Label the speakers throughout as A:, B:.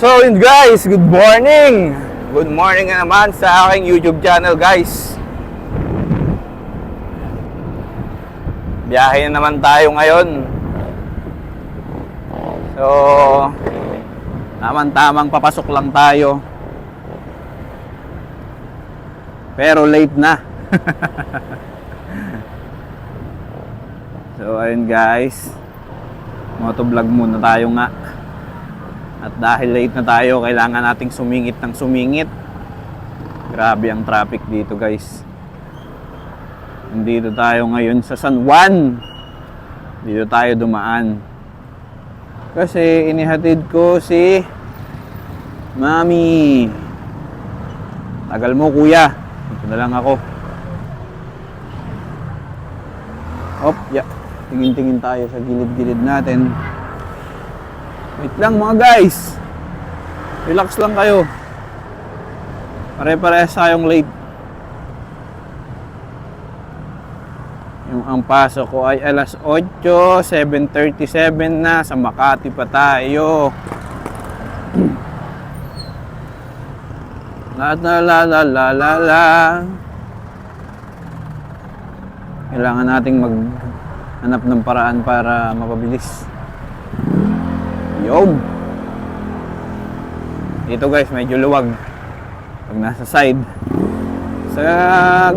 A: So yun guys, good morning! Good morning na naman sa aking YouTube channel guys. Biyahe na naman tayo ngayon. So, tamang-tamang papasok lang tayo. Pero late na. so ayun guys. Motovlog muna tayo nga. At dahil late na tayo, kailangan nating sumingit ng sumingit. Grabe ang traffic dito, guys. Nandito tayo ngayon sa San Juan. Dito tayo dumaan. Kasi inihatid ko si Mami. Tagal mo, kuya. Dito na lang ako. Op, ya. Tingin-tingin tayo sa gilid-gilid natin. Wait lang mga guys. Relax lang kayo. Pare-parehas tayong late. Yung ang pasok ko ay alas 8, 7.37 na. Sa Makati pa tayo. La la la la la la la. Kailangan nating maghanap ng paraan para mapabilis. Yun. Dito guys, medyo luwag. Pag nasa side. Sa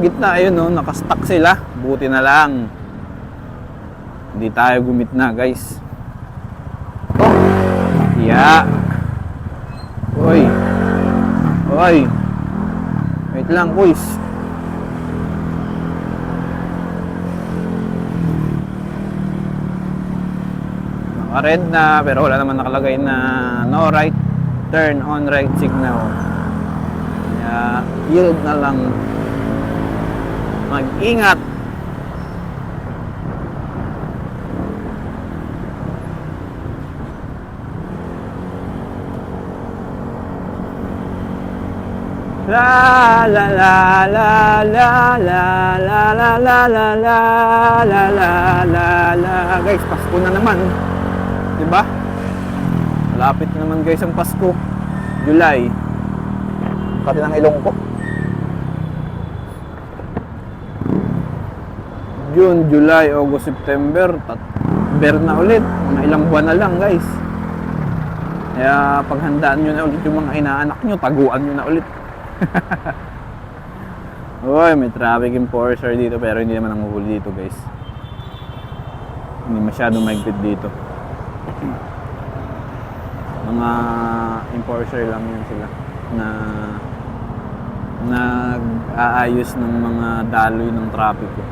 A: gitna, ayun no, nakastuck sila. Buti na lang. Hindi tayo gumitna guys. Oh. Yeah. Oy. Oy. Wait lang, boys. Naka-red na, pero wala naman nakalagay na no right turn on right signal. Kaya, yield na lang. Mag-ingat. La la la la la la la la la la la la la la la guys Pasko na naman ba? Malapit na naman guys ang Pasko. July. Pati ng ilong ko. June, July, August, September ber na ulit. Mga ilang buwan na lang guys. Kaya paghandaan nyo na ulit yung mga inaanak nyo taguan nyo na ulit. Uy, may traffic enforcer dito pero hindi naman nanguhuli dito guys. Hindi masyadong mahigpit dito. Mga enforcer lang yun sila na nag-aayos ng mga daloy ng trapiko.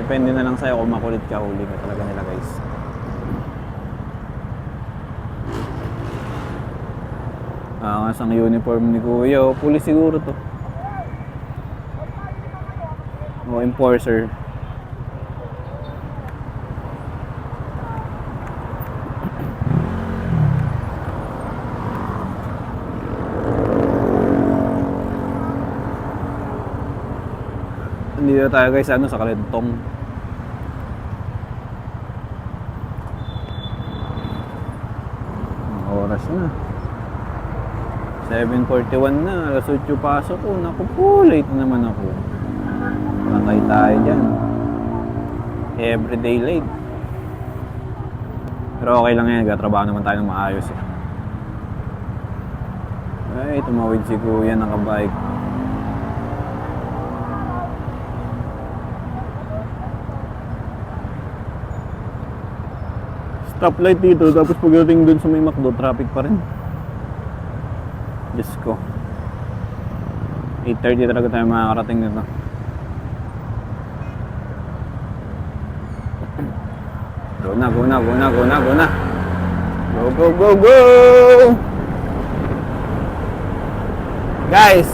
A: Depende na lang sa'yo kung makulit ka huli ka talaga nila guys. Ah, ang uniform ni Kuya, pulis siguro to. O enforcer. Dito tayo guys ano sa Kalentong. Oras na. 7.41 na, alas 8 pasok ko. Naku po, late naman ako. Patay tayo dyan. Everyday late. Pero okay lang yan, gatrabaho naman tayo ng maayos eh. Ay, tumawid si kuya nakabike. Stoplight dito, tapos pagdating dun sa may McDo, traffic pa rin. Diyos ko. 8.30 talaga tayo makakarating nito. Go na, go na, go na, go na, go na. Go, go, go, go! Guys,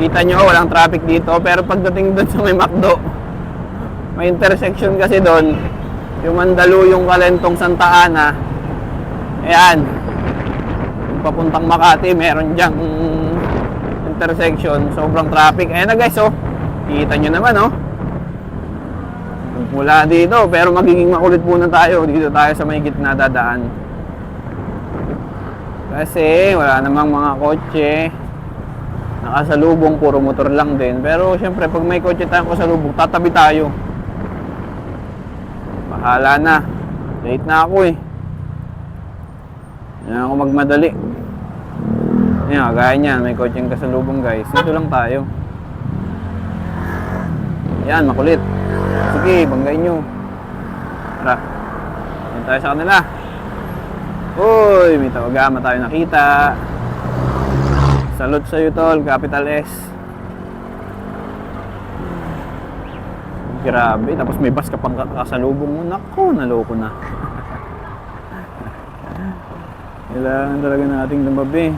A: kita nyo, walang traffic dito. Pero pagdating doon sa may McDo, may intersection kasi doon. Yung Mandaluyong Kalentong Santa Ana. Ayan, papuntang Makati, meron diyang intersection, sobrang traffic. Ayan na guys, oh. Kita nyo naman, oh. Mula dito, pero magiging makulit muna tayo. Dito tayo sa may gitna dadaan. Kasi wala namang mga kotse. Nakasalubong, puro motor lang din. Pero syempre, pag may kotse tayong kasalubong, tatabi tayo. Bahala na. Late na ako eh. Na ako magmadali. Yan, gaya niyan, may kotseng kasalubong guys. Dito lang tayo. Yan, makulit. Sige, banggain nyo. Tara. Yan tayo sa kanila. Uy, may tawagama tayo nakita. Salute sa iyo, tol. Capital S. Grabe. Tapos may bus ka pang kasalubong mo. Nako, naloko na. Kailangan talaga nating lumabi.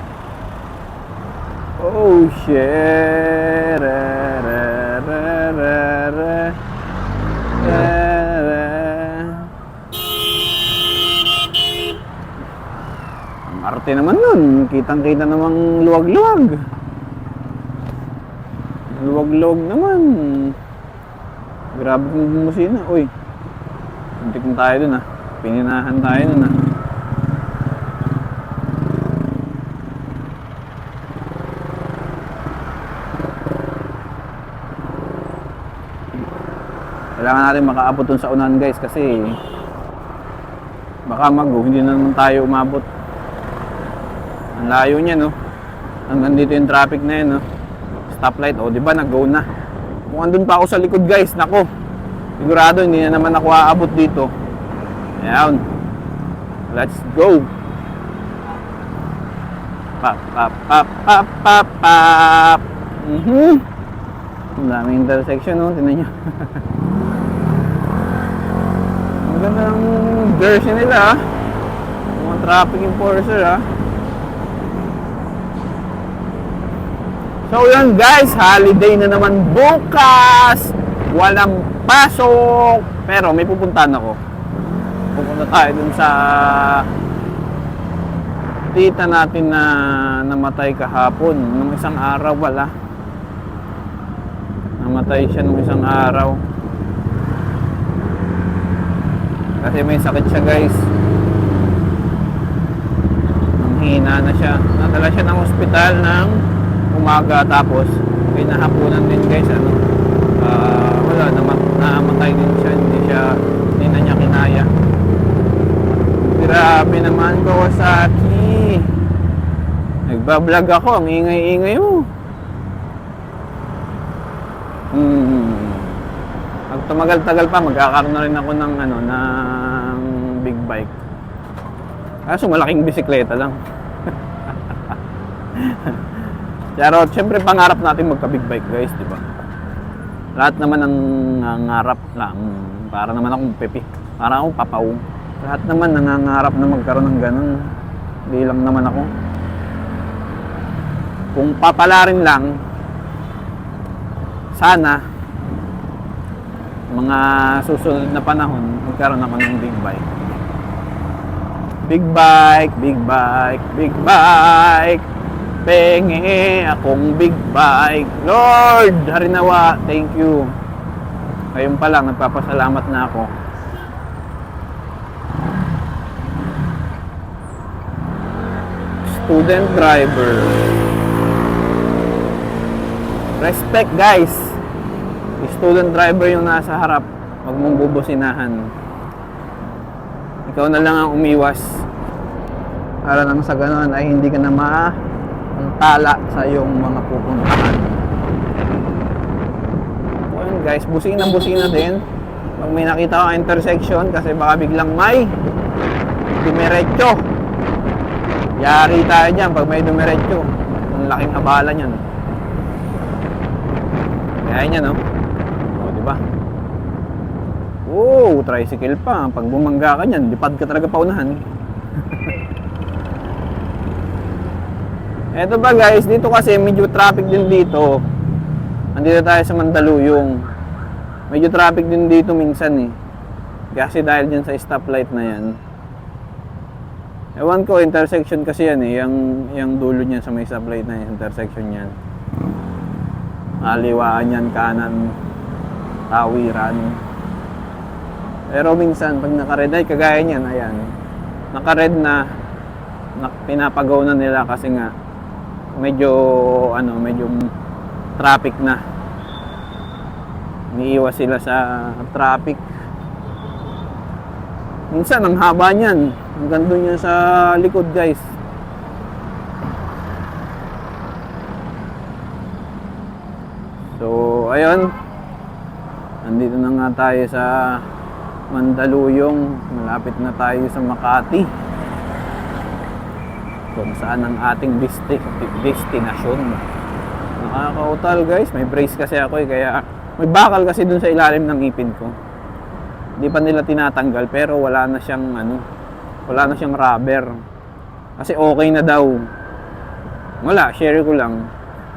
A: Oh, shit. Ra, ra. Ra, ra. Ang arte naman nun. Kitang-kita namang luwag-luwag. Luwag-luwag naman. Grabe kong bumusina. Uy. Muntik na tayo dun ah. Pininahan tayo dun ah. Kailangan natin makaabot dun sa unahan guys kasi baka mag hindi na naman tayo umabot. Ang layo niya no. Hanggang dito yung traffic na yun no. Stoplight oh, di ba nag-go na. Kung andun pa ako sa likod guys, nako. Sigurado hindi na naman ako aabot dito. Ayan. Let's go. Pap, pap, pap, pap, pap, pap. Mhm. Ang daming intersection, no? Tingnan nyo. Ang ganda ng version nila, ah. Mga traffic enforcer, ah. So yun guys, holiday na naman bukas. Walang pasok. Pero may pupuntahan ako. Pupunta tayo dun sa tita natin na namatay kahapon. Nung isang araw wala. Namatay siya nung isang araw. Kasi may sakit siya guys. Ang hina na siya. Nadala siya ng ospital ng umaga tapos pinahapunan din guys ano. Ah, wala nama- namatay din siya hindi siya hindi na niya kinaya. Grabe naman Kawasaki. Nagbablog ako ang ingay-ingay mo hmm. Pag tumagal-tagal pa magkakaroon na rin ako ng ano ng big bike. Kaso malaking bisikleta lang Pero syempre pangarap natin magka-big bike guys, di ba? Lahat naman ang nangangarap lang para naman akong pepe. Para akong papaw. Lahat naman nangangarap na magkaroon ng ganun. Hindi lang naman ako. Kung papalarin lang, sana mga susunod na panahon magkaroon ako ng big bike. Big bike, big bike, big bike. Pengi akong big bike. Lord, harinawa, thank you. Ngayon pa lang, nagpapasalamat na ako. Student driver. Respect guys. Student driver yung nasa harap. Huwag mong bubusinahan. Ikaw na lang ang umiwas. Para nang sa ganun ay hindi ka na ma ang tala sa iyong mga pupuntahan. So, yun guys, busina busina din. Pag may nakita ka intersection kasi baka biglang may dumiretso. Yari tayo dyan pag may dumiretso. Ang laking abala niyan. Kaya niya, no? O, di ba? Wow, tricycle pa. Pag bumangga ka niyan, lipad ka talaga paunahan. Eto ba guys, dito kasi medyo traffic din dito. Andito tayo sa Mandaluyong. Medyo traffic din dito minsan eh. Kasi dahil dyan sa stoplight na yan. Ewan ko, intersection kasi yan eh. Yung, yung dulo niyan sa may stoplight na intersection yan. Aliwaan yan, kanan, tawiran. Pero minsan, pag naka-red ay kagaya niyan, ayan. Naka-red na, na, pinapagaw na nila kasi nga medyo ano, medyo traffic na. Niiwas sila sa traffic. Minsan ang haba niyan. Hanggang doon yan sa likod, guys. So, ayun. Nandito na nga tayo sa Mandaluyong. Malapit na tayo sa Makati. Kung saan ang ating desti- destinasyon. Nakakautal guys. May brace kasi ako eh. Kaya may bakal kasi dun sa ilalim ng ipin ko. Hindi pa nila tinatanggal pero wala na siyang ano. Wala na siyang rubber. Kasi okay na daw. Wala, share ko lang.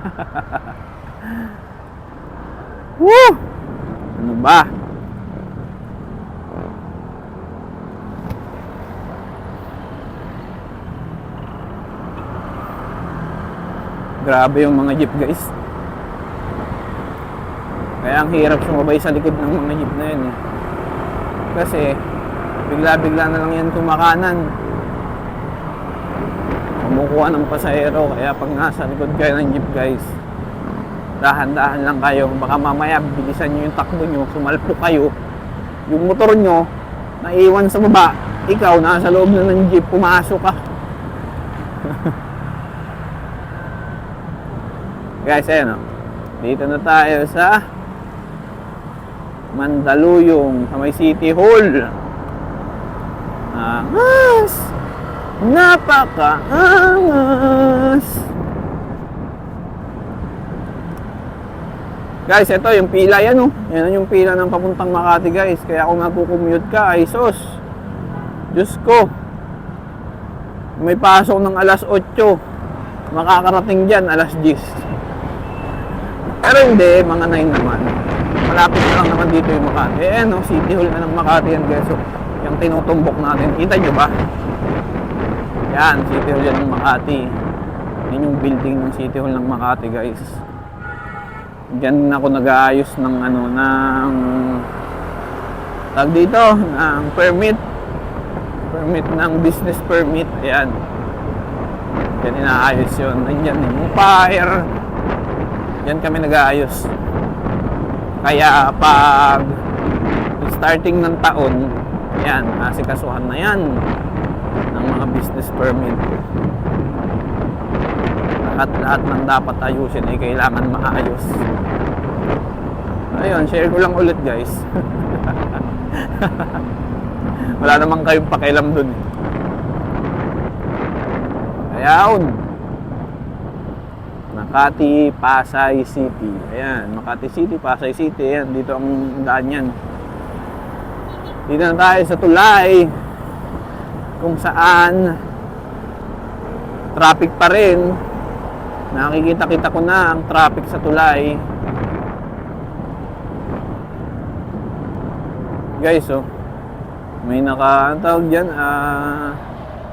A: Woo! Ano ba? Grabe yung mga jeep guys. Kaya ang hirap sumabay sa likod ng mga jeep na yun eh. Kasi bigla-bigla na lang yan kumakanan. Kumukuha ng pasahero. Kaya pag nasa likod kayo ng jeep guys, dahan-dahan lang kayo. Baka mamaya bilisan nyo yung takbo nyo, sumalpo kayo. Yung motor nyo, naiwan sa baba. Ikaw, nasa loob na ng jeep, pumasok ka. Guys, ayun o. Dito na tayo sa Mandaluyong sa may City Hall. Angas! Napaka-angas! Guys, ito yung pila yan oh. Yan yung pila ng papuntang Makati guys. Kaya kung nagko-commute ka, ay sos. Diyos ko. May pasok ng alas 8. Makakarating dyan alas 10. Pero hindi, mga 9 naman. Malapit na lang naman dito yung Makati. Eh, no, City Hall na ng Makati yan guys. So, yung tinutumbok natin. Kita nyo ba? Yan, City Hall yan ng Makati. Yan yung building ng City Hall ng Makati guys. Diyan ako nag-aayos ng ano ng tag dito ng permit permit ng business permit ayan yan inaayos yun nandiyan yung fire yan kami nag-aayos kaya pag starting ng taon yan asikasuhan na yan ng mga business permit lahat-lahat ng dapat ayusin ay kailangan maayos. Ayun, share ko lang ulit guys. Wala naman kayong pakialam dun. eh. Ayun. Makati, Pasay City. Ayan, Makati City, Pasay City. Ayan, dito ang daan yan. Dito na tayo sa tulay. Kung saan traffic pa rin Nakikita-kita ko na ang traffic sa tulay. Guys, oh. May naka, ang tawag dyan, ah,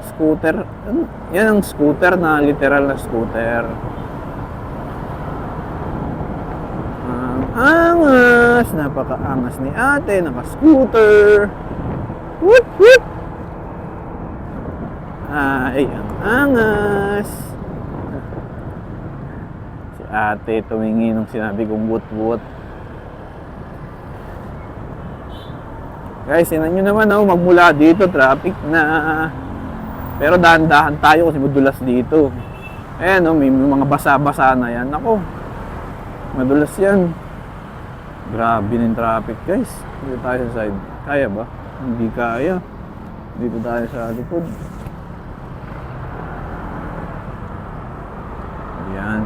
A: scooter. Ano? Yan ang scooter na literal na scooter. Ang angas, napakaangas ni ate, naka-scooter. Woot, woot! Ay, ang angas ate tumingi nung sinabi kong wut-wut. Guys, sinan nyo naman oh, magmula dito, traffic na. Pero dahan-dahan tayo kasi madulas dito. Ayan oh, may mga basa-basa na yan. Ako, madulas yan. Grabe yung traffic guys. Dito tayo sa side. Kaya ba? Hindi kaya. Dito tayo sa likod. Ayan.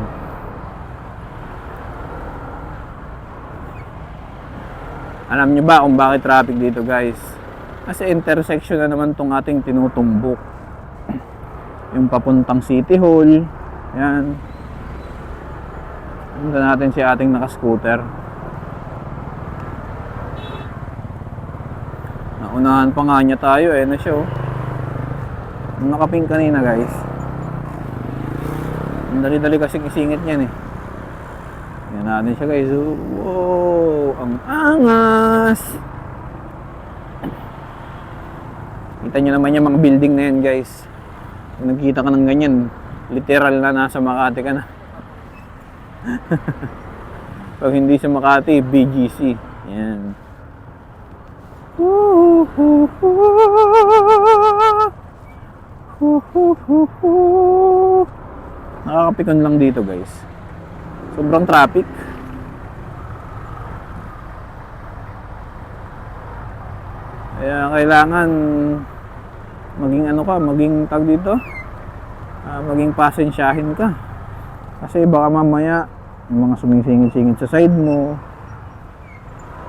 A: Alam nyo ba kung bakit traffic dito guys? Kasi intersection na naman tong ating tinutumbok. Yung papuntang City Hall. Yan. Punta natin si ating naka-scooter. Naunahan pa nga niya tayo eh na siya oh. Nakaping kanina guys. Ang dali-dali kasi isingit niyan eh. Yan natin siya guys. Wow! Ang angas! Kita nyo naman yung mga building na yan guys. Kung nagkita ka ng ganyan, literal na nasa Makati ka na. Pag hindi sa Makati, BGC. Yan. Nakakapikon lang dito guys. Sobrang traffic. Kaya kailangan maging ano ka, maging tag dito, ah, maging pasensyahin ka. Kasi baka mamaya mga sumisingit-singit sa side mo,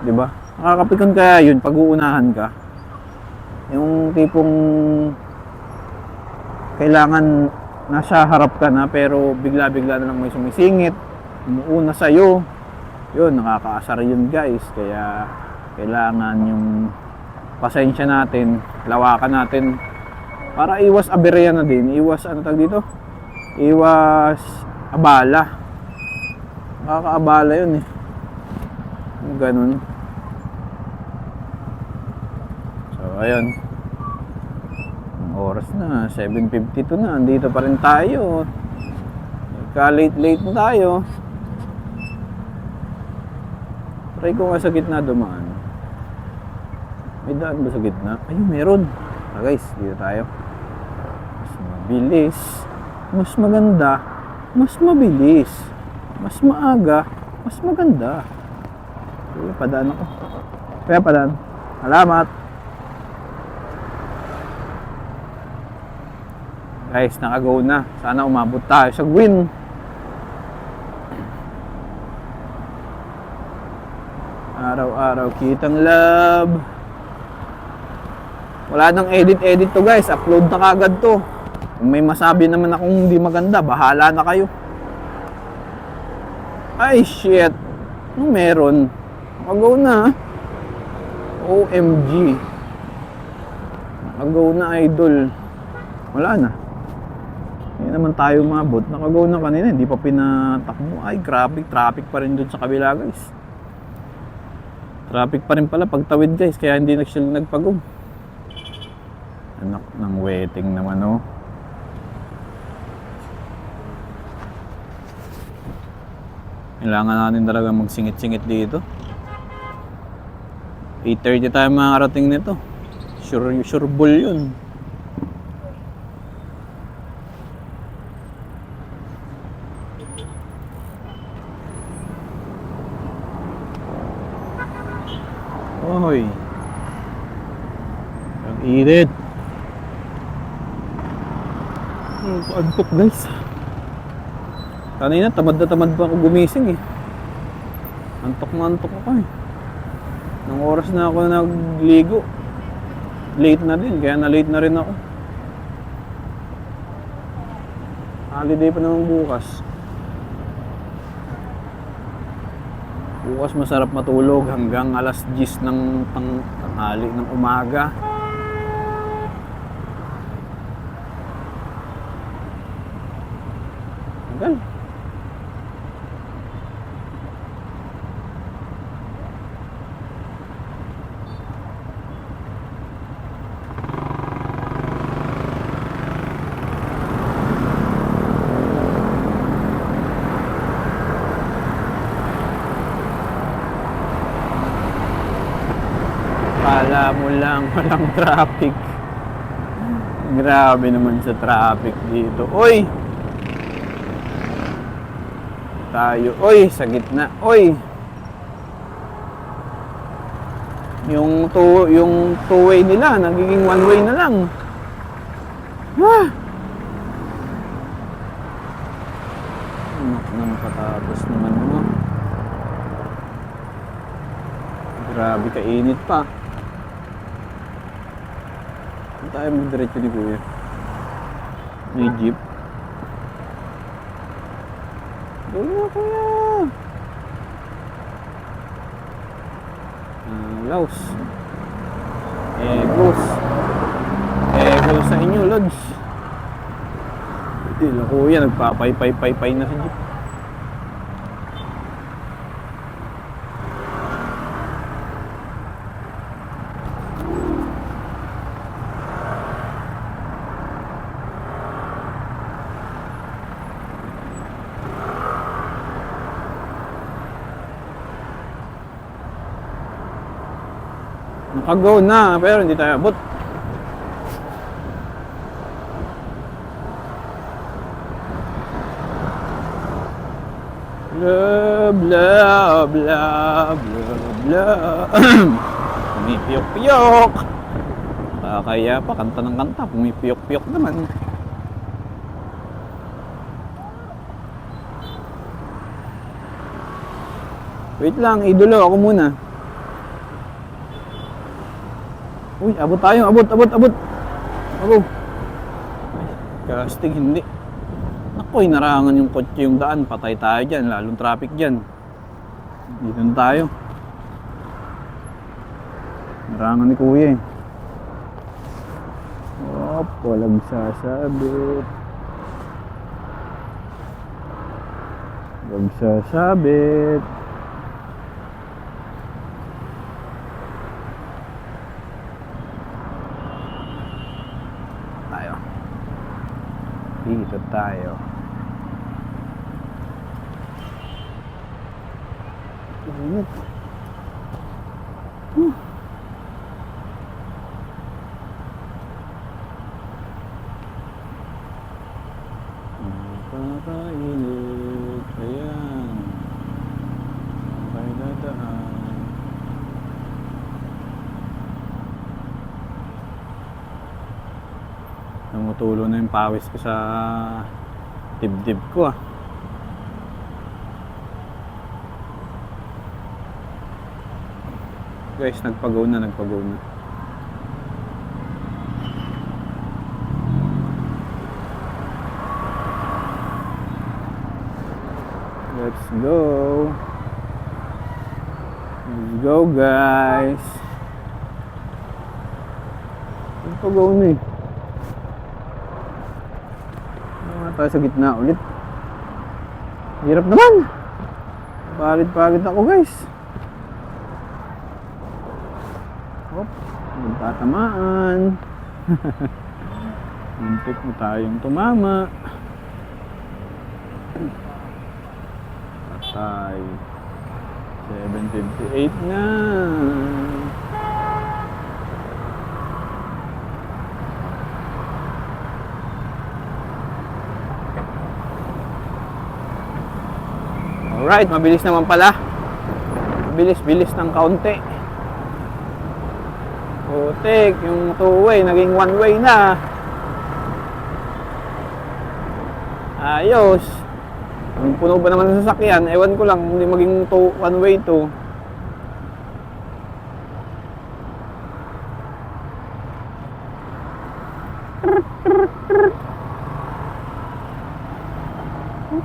A: 'di ba? Nakakapikon kaya yun pag uunahan ka. Yung tipong kailangan nasa harap ka na pero bigla-bigla na lang may sumisingit, umuuna sa'yo. Yun, nakakaasar yun guys. Kaya kailangan yung pasensya natin, lawakan natin para iwas aberya na din. Iwas ano tag dito? Iwas abala. Nakakaabala yun eh. Ganun. So, ayun. Ang oras na, 7.52 na. Andito pa rin tayo. Ka-late-late tayo. Try ko nga sa gitna dumaan. May daan ba sa gitna? Ayun, meron. Ah, guys, dito tayo. Mas mabilis. Mas maganda. Mas mabilis. Mas maaga. Mas maganda. Kaya padaan ako. Kaya padaan. Salamat. Guys, naka-go na. Sana umabot tayo sa win. Araw-araw kitang love. Wala nang edit-edit to guys. Upload na kagad to. Kung may masabi naman akong hindi maganda, bahala na kayo. Ay, shit. Ano meron? Nakago na. OMG. Nakago na, idol. Wala na. Naman tayo mabot. Nakago na kanina. Hindi pa pinatakbo. Ay, grabe. Traffic pa rin dun sa kabila, guys. Traffic pa rin pala pagtawid, guys. Kaya hindi na sila nagpagong. Anak ng waiting naman, oh. Kailangan natin talaga magsingit-singit dito. 8.30 tayo makakarating nito. Sure, sure bull yun. Oy. Ang init. Antok guys. Kanina tamad na tamad pa ako gumising eh. Antok na antok ako eh. Nang oras na ako nagligo. Late na din, kaya na late na rin ako. Holiday pa naman bukas. Bukas masarap matulog hanggang alas 10 ng tang tanghali ng umaga. Hanggang. Kala mo lang walang traffic. Grabe naman sa traffic dito. Oy! Tayo. Oy, sa gitna. Oy! Yung two, yung two-way nila, nagiging one-way na lang. Ah! Anak na makatapos naman mo. Grabe kainit pa. Saan tayo magdiretso ni Kuya? May jeep. Doon na Kuya! Ah, Laos. Egos. Egos sa inyo, Lods. Hindi na Kuya, nagpapay-pay-pay-pay na sa jeep. Naka-go na, pero hindi tayo abot. Blah, blah, blah, blah, blah. Pumipiyok-piyok. Kaya pa, kanta ng kanta, pumipiyok-piyok naman. Wait lang, idolo, ako muna. Uy, abot tayo, abot, abot, abot. Ako. Casting, hindi. Naku, inarangan yung kotse yung daan. Patay tayo dyan, lalong traffic dyan. Dito na tayo. Narangan ni kuya eh. Op, walang sasabit. Walang sasabit. tayo. Dito tayo. Init. Huh. Napakainit. Ayan. May dadaan. Tumutulo na yung pawis ko sa dibdib ko ah. Guys, nagpagaw na, nagpagaw na. Let's go. Let's go guys. Nagpagaw na eh. Ano tayo sa gitna ulit. Hirap naman. Palit-palit ako guys. Hop. Magtatamaan. Muntik mo tayong tumama. Patay. 7.58 na. Alright, mabilis naman pala. Mabilis-bilis ng kaunti. Putik, yung two-way, naging one-way na. Ayos. Ang puno ba naman ng sasakyan, ewan ko lang, hindi maging one-way to.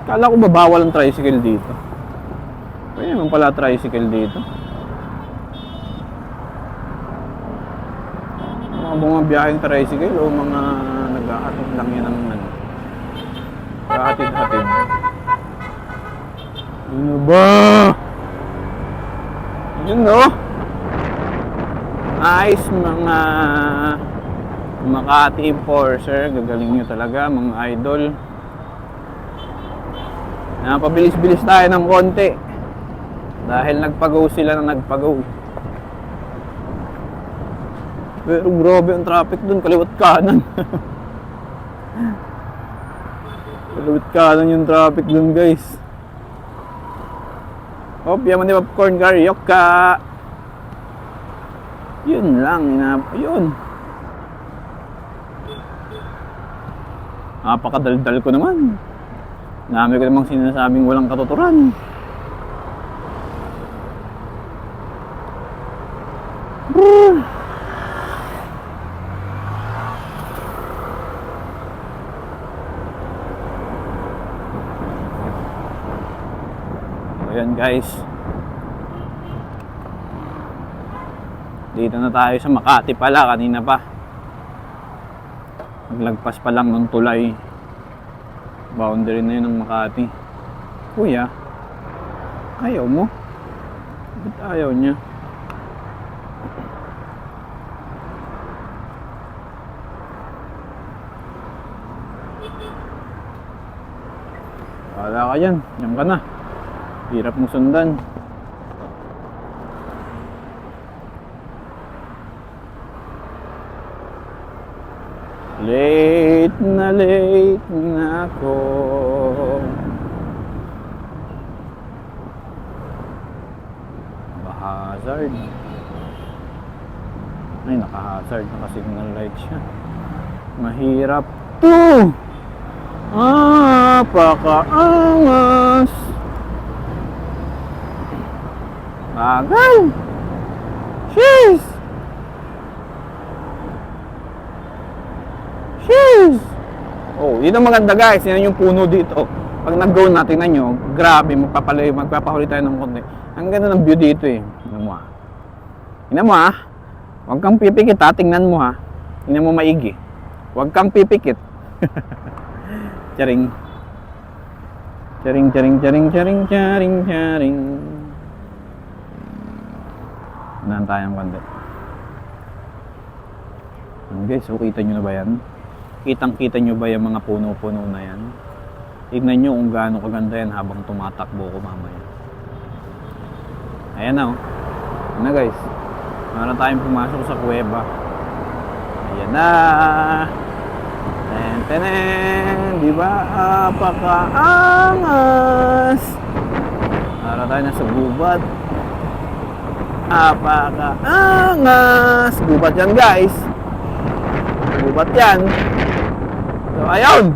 A: Kala ko ba bawal ang tricycle dito? Naman pala tricycle dito. Mga mga biyaheng tricycle o mga nag-aatid lang yan ng ano. Nag-aatid-atid. Ano ba? Yun no? Nice mga Makati Enforcer. Gagaling nyo talaga mga idol. Napabilis-bilis tayo ng konti. Dahil nagpagaw sila na nagpagaw. Pero grabe ang traffic dun, kaliwat kanan. kaliwat kanan yung traffic dun guys. Hop, yaman ni popcorn karaoke. Yun lang, inap yun. Napakadaldal ko naman. Dami ko namang sinasabing walang katuturan. Guys. Dito na tayo sa Makati pala kanina pa. Naglagpas pa lang ng tulay. Boundary na yun ng Makati. Kuya, ayaw mo? Ba't ayaw niya? Wala ka yan. Yan ka na hirap mong sundan. Late na late na ako. Hazard ay naka-hazard. Naka-signal light siya. Mahirap. To ah pakaangas Bagal! Jeez! Jeez! Oh, yun ang maganda guys. Yan yung puno dito. Pag nag-go na, tingnan nyo, grabe, magpapalay, magpapahuli tayo ng konti. Ang ganda ng view dito eh. Tingnan mo ah. Tingnan mo ah. Huwag kang pipikit ha, tingnan mo ha. Tingnan mo maigi. Huwag kang pipikit. charing. Charing, charing, charing, charing, charing, charing. Unahan tayong konti. Ano guys, so kita nyo na ba yan? Kitang kita nyo ba yung mga puno-puno na yan? Tignan nyo kung gaano kaganda yan habang tumatakbo ko mamaya. Ayan na oh. Ayan na guys. Meron tayong pumasok sa kuweba. Ayan na. Ten, tenen. Di ba? Apakaangas. Para tayo na sa gubat. Apakaangas. Gubat yan guys. Gubat yan. So, ayun.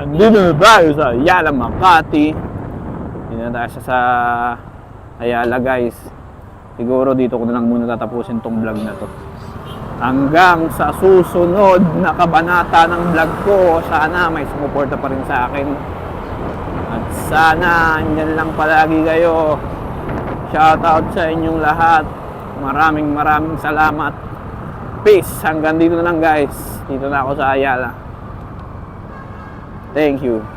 A: Andito na tayo sa Ayala, Makati. Hindi na sa Ayala, guys. Siguro dito ko na lang muna tatapusin tong vlog na to. Hanggang sa susunod na kabanata ng vlog ko, sana may sumuporta pa rin sa akin. At sana, andyan lang palagi kayo. Shoutout sa inyong lahat. Maraming maraming salamat. Peace. Hanggang dito na lang guys. Dito na ako sa Ayala. Thank you.